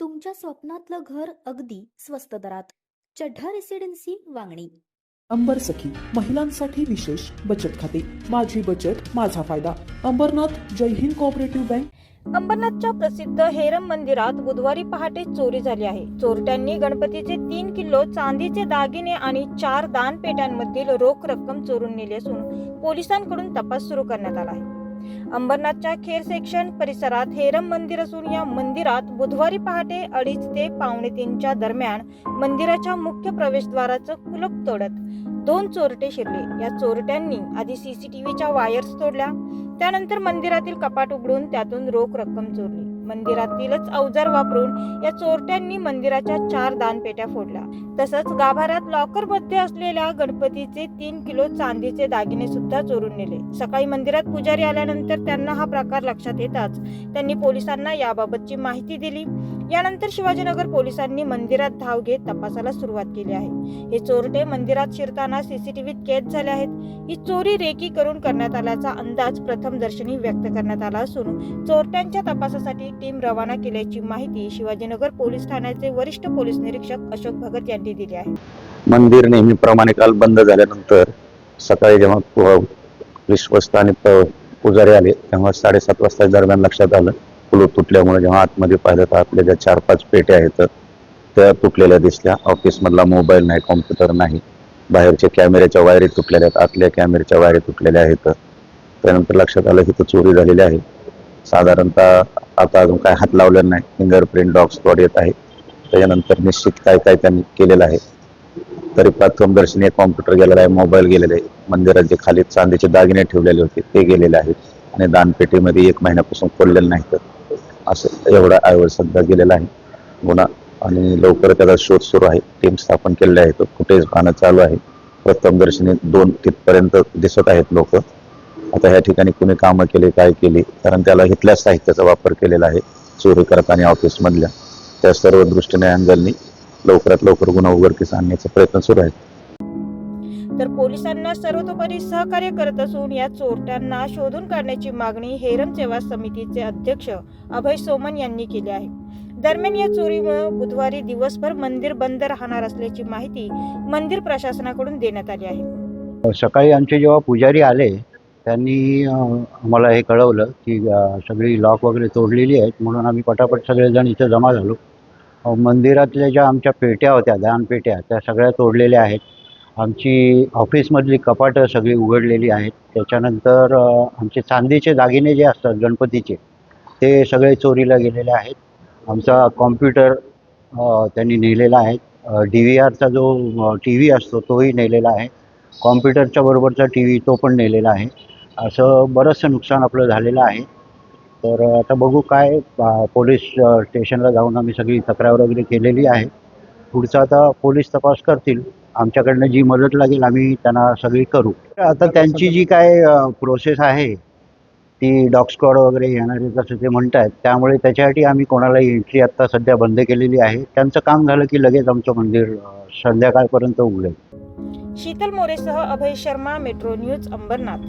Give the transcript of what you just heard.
तुमच्या स्वप्नातलं घर अगदी स्वस्त दरात. चढ्ढा रेसिडेन्सी वांगणी. अंबर सखी महिलांसाठी विशेष बचत खाते. माझी बचत माझा फायदा. अंबरनाथ जय हिंद कोऑपरेटिव्ह बँक अंबरनाथच्या प्रसिद्ध हेरम मंदिरात बुधवारी पहाटे चोरी झाली आहे. चोरट्यांनी गणपतीचे तीन किलो चांदीचे दागिने आणि चार दानपेट्यांमधील रोख रक्कम चोरून नेली असून पोलिसांकडून तपास सुरू करण्यात आला आहे. अंबरनाथच्या खेर सेक्शन परिसरात हेरम मंदिर असून या मंदिरात बुधवारी पहाटे अडीच ते पावणे तीनच्या दरम्यान मंदिराच्या मुख्य प्रवेशद्वाराचं कुलप तोडत दोन चोरटे शिरले. या चोरट्यांनी आधी सीसीटीव्हीच्या वायर्स तोडल्या. त्यानंतर मंदिरातील कपाट उघडून त्यातून रोख रक्कम चोरली. मंदिरातीलच अवजार वापरून या चोरट्यांनी मंदिराच्या चार दानपेट्या फोडल्या. तसंच गाभाऱ्यात लॉकरमध्ये असलेल्या गणपतीचे तीन किलो चांदीचे दागिने सुद्धा चोरून नेले. सकाळी मंदिरात पुजारी आल्यानंतर त्यांना हा प्रकार लक्षात येताच त्यांनी पोलिसांना याबाबतची माहिती दिली. यानंतर शिवाजीनगर पोलिसांनी मंदिरात धाव घेत तपासाला सुरुवात केली आहे. हे चोरटे मंदिरात शिरताना सीसीटीव्हीत कैद झाले आहेत. ही चोरी रेकी करून करण्यात आल्याचा अंदाज प्रथम दर्शनी व्यक्त करण्यात आला असून चोरट्यांच्या तपासासाठी टीम रवाना केल्याची माहिती शिवाजीनगर पोलीस ठाण्याचे वरिष्ठ पोलीस निरीक्षक अशोक भगत यांनी दिली आहे. मंदिर नेहमीप्रमाणे काल बंद झाल्यानंतर सकाळी जेव्हा विश्वस्त आणि पुजारी आले तेव्हा साडेसात वाजता दरम्यान लक्षात आलं कुलूप तुटल्यामुळे जेव्हा आतमध्ये पाहिलं तर आपल्या ज्या चार पाच पेट्या आहेत त्या तुटलेल्या दिसल्या. ऑफिसमधला मोबाईल नाही कॉम्प्युटर नाही. बाहेरच्या कॅमेऱ्याच्या वायरी तुटलेल्या आहेत आतल्या कॅमेऱ्याच्या वायरी तुटलेल्या आहेत. त्यानंतर लक्षात आलं की तो चोरी झालेली आहे. साधारणतः आता अजून काय हात लावलेला नाही. फिंगरप्रिंट डॉग स्पॉट येत आहे. त्याच्यानंतर निश्चित काय काय त्यांनी केलेलं आहे. तरी प्रथमदर्शनी एक कॉम्प्युटर गेलेला आहे मोबाईल गेलेले आहे. मंदिरात जे खाली चांदीचे दागिने ठेवलेले होते ते गेलेले आहेत. आणि दानपेटीमध्ये एक महिन्यापासून खोललेलं तर असं एवढा आयवर सध्या गेलेला आहे. गुन्हा आणि लवकर त्याचा शोध सुरू आहे. टीम स्थापन केलेले आहेत कुठेच पाहणं चालू आहे. प्रथमदर्शनी दोन तिथपर्यंत दिसत आहेत लोक. आता ह्या ठिकाणी कुणी कामं केली काय केली कारण त्याला इथल्या साहित्याचा वापर केलेला आहे. चोरी करताना ऑफिसमधल्या त्या सर्व दृष्टीने अँगलनी लवकरात लवकर गुन्हा उघडकीस आणण्याचा प्रयत्न सुरू आहे तर पोलिसांना सर्वतोपरी सहकार्य करत असून या चोरट्यांना शोधून काढण्याची मागणी हेरम सेवा समितीचे अध्यक्ष अभय सोमन यांनी केली आहे. दरम्यान या चोरीमुळे बुधवारी दिवसभर मंदिर बंद राहणार असल्याची माहिती मंदिर प्रशासनाकडून देण्यात आली आहे. सकाळी आमचे जेव्हा पुजारी आले त्यांनी आम्हाला हे कळवलं की सगळी लॉक वगैरे तोडलेली आहेत. म्हणून आम्ही पटापट सगळेजण इथं जमा झालो. मंदिरातल्या ज्या आमच्या पेट्या होत्या दानपेट्या त्या सगळ्या तोडलेल्या आहेत. आमची ऑफिसमधली कपाटं सगळी उघडलेली आहेत. त्याच्यानंतर आमचे चांदीचे दागिने जे असतात गणपतीचे ते सगळे चोरीला गेलेले आहेत. आमचा कॉम्प्युटर त्यांनी नेलेला आहे. डी व्ही आरचा जो टी व्ही असतो तोही नेलेला आहे. कॉम्प्युटरच्या बरोबरचा टी व्ही तो पण नेलेला आहे. असं बरंचसं नुकसान आपलं झालेलं आहे. तर आता बघू काय पोलीस स्टेशनला जाऊन आम्ही सगळी तक्रार वगैरे केलेली आहे. पुढचा आता पोलीस तपास करतील. आमच्याकडनं जी मदत लागेल आम्ही त्यांना सगळी करू. आता त्यांची जी काय प्रोसेस आहे ती डॉग स्क्वॉड वगैरे येणारे जसं ते म्हणत आहेत त्यामुळे त्याच्यासाठी आम्ही कोणालाही एंट्री आत्ता सध्या बंद केलेली आहे. त्यांचं काम झालं की लगेच आमचं मंदिर संध्याकाळपर्यंत उघडेल. शीतल मोरेसह अभय शर्मा मेट्रो न्यूज अंबरनाथ.